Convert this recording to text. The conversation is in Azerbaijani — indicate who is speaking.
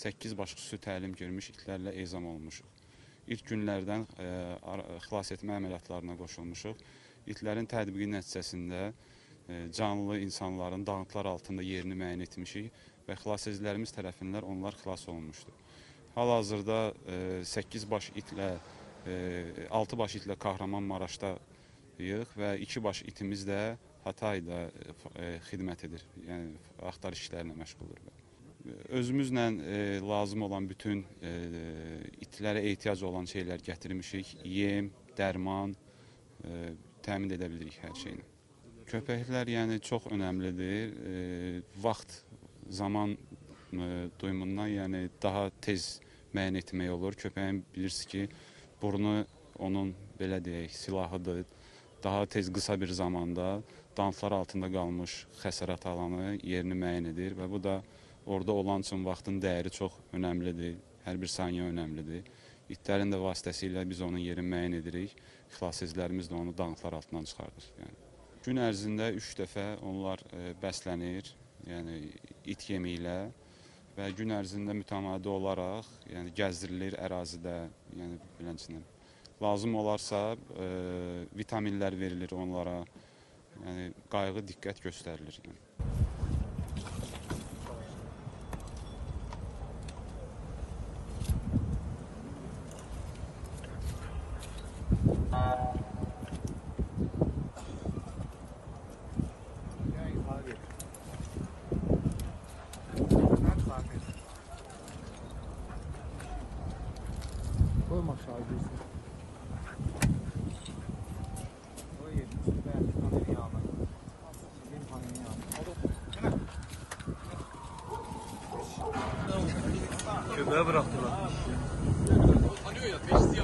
Speaker 1: 8 baş xüsusi təlim görmüş itlərlə ezam olmuşuq. İlk günlərdən e, xilas etmə əməliyyatlarına qoşulmuşuq. İtlərin tətbiqi nəticəsində e, canlı insanların dağıntılar altında yerini müəyyən etmişik və xilasedicilərimiz tərəfindən onlar xilas olunmuşdur. Hal-hazırda 8 baş itlə 6 baş itlə Kahramanmaraşdayıq və 2 baş itimiz də Hatayda e, xidmət edir. Yəni axtarış işlərlə məşğuldur. Özümüzlə e, lazım olan bütün e, itlərə ehtiyac olan şeylər gətirmişik. Yem, dərman e, təmin edə bilirik hər şeyini. Köpəklər yəni çox önəmlidir. E, vaxt, zaman e, duyumundan yəni daha tez müəyyən etmək olur. Köpəyin bilirsiniz ki, burnu onun belə deyək, silahıdır. Daha tez qısa bir zamanda dantlar altında qalmış xəsarət alanı yerini müəyyən edir və bu da orada olan üçün vaxtın dəyəri çox önəmlidir. Hər bir saniyə önəmlidir. İtlərin də vasitəsilə biz onun yerini müəyyən edirik. Xilasedicilərimiz də onu dağıntılar altından çıxardır. Yəni gün ərzində 3 dəfə onlar e, bəslənir, yəni it yemi ilə və gün ərzində mütəmadi olaraq, yəni gəzdirilir ərazidə, yəni beləncəsinə. Lazım olarsa e, vitaminlər verilir onlara. Yəni qayğı diqqət göstərilir. Yəni.
Speaker 2: Koyma aşağı girsin.
Speaker 3: Köpeğe bıraktılar.
Speaker 4: Tanıyor ya teşhisi.